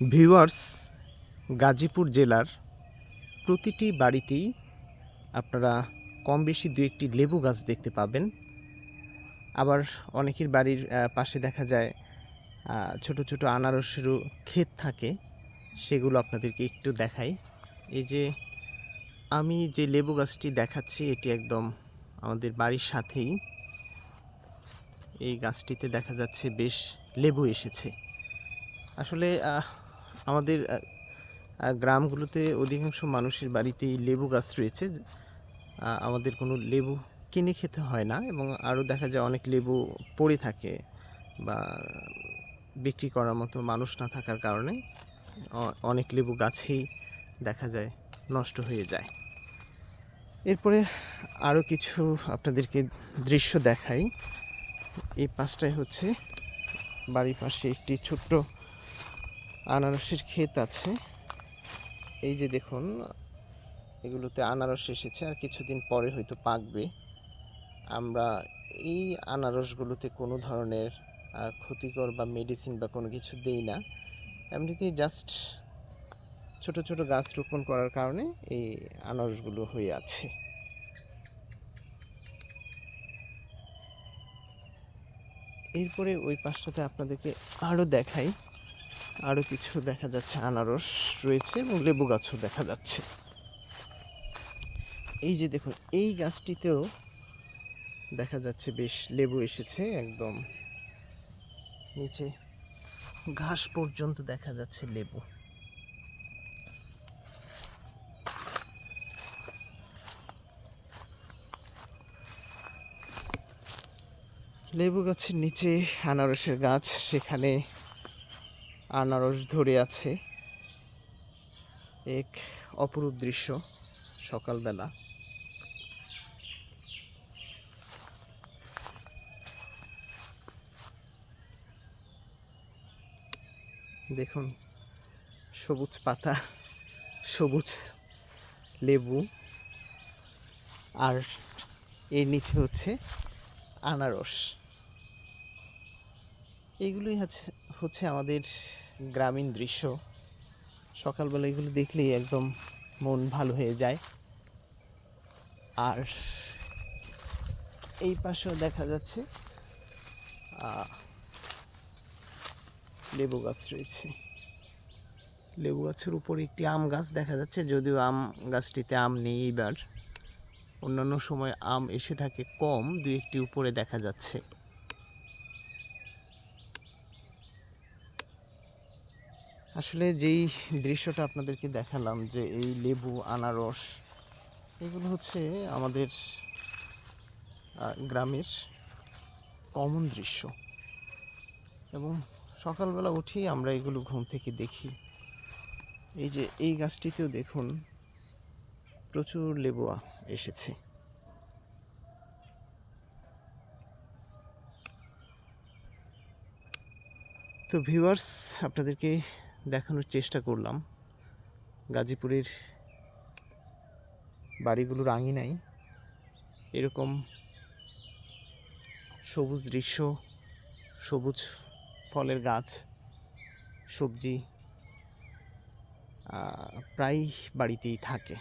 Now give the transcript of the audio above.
Viewers, Gazipur জেলার প্রতিটি বাড়িতেই আপনারা কম বেশি দু একটি লেবু গাছ দেখতে পাবেন। আবার অনেকের বাড়ির পাশে দেখা যায় ছোট ছোট আনারসেরও ক্ষেত থাকে, সেগুলো আপনাদেরকে একটু দেখাই। এই যে আমি যে লেবু গাছটি দেখাচ্ছি, এটি একদম আমাদের বাড়ির সাথেই। এই গাছটিতে দেখা যাচ্ছে বেশ লেবু এসেছে। আসলে আমাদের গ্রামগুলোতে অধিকাংশ মানুষের বাড়িতেই লেবু গাছ রয়েছে। আমাদের কোনো লেবু কিনে খেতে হয় না এবং আরও দেখা যায় অনেক লেবু পড়ে থাকে বা বিক্রি করার মতো মানুষ না থাকার কারণে অনেক লেবু গাছেই দেখা যায় নষ্ট হয়ে যায়। এরপরে আরও কিছু আপনাদেরকে দৃশ্য দেখাই। এই পাশটায় হচ্ছে বাড়ির পাশে একটি ছোট্ট আনারসের ক্ষেত আছে। এই যে দেখুন, এগুলোতে আনারস এসেছে আর কিছুদিন পরে হয়তো পাকবে। আমরা এই আনারসগুলোতে কোনো ধরনের ক্ষতিকর বা মেডিসিন বা কোনো কিছু দেই না। এমনিতেই জাস্ট ছোট ছোট গাছ রোপণ করার কারণে এই আনারসগুলো হয়ে আছে। এরপরে ওই পাশটাতে আপনাদেরকে আরও দেখাই। আরও কিছু দেখা যাচ্ছে, আনারস রয়েছে এবং লেবু গাছও দেখা যাচ্ছে। এই যে দেখুন, এই গাছটিতেও দেখা যাচ্ছে বেশ লেবু এসেছে একদম। নিচে ঘাস পর্যন্ত দেখা যাচ্ছে লেবু। লেবু গাছের নিচে আনারসের গাছ, সেখানে আনারস ধরে আছে। এক অপরূপ দৃশ্য সকালবেলা। দেখুন, সবুজ পাতা, সবুজ লেবু, আর এর নিচে হচ্ছে আনারস। এইগুলোই হচ্ছে হচ্ছে আমাদের গ্রামীণ দৃশ্য। সকালবেলা এগুলো দেখলেই একদম মন ভালো হয়ে যায়। আর এই পাশেও দেখা যাচ্ছে লেবু গাছ রয়েছে। লেবু গাছের উপর একটি আম গাছ দেখা যাচ্ছে, যদিও আম গাছটিতে আম নেই এইবার অন্যান্য সময় আম এসে থাকে কম দু একটি উপরে দেখা যাচ্ছে। আসলে যেই দৃশ্যটা আপনাদেরকে দেখালাম যে এই লেবু, আনারস, এগুলো হচ্ছে আমাদের গ্রামের কমন দৃশ্য। এবং সকালবেলা উঠেই আমরা এগুলো ঘুম থেকে দেখি। এই যে এই গাছটিতেও দেখুন, প্রচুর লেবুয়া এসেছে। তো ভিউয়ার্স আপনাদেরকে দেখানোর চেষ্টা করলাম। গাজীপুরের বাড়িগুলোর আঙিনায় এরকম সবুজ দৃশ্য, সবুজ ফলের গাছ, সবজি প্রায় বাড়িতেই থাকে।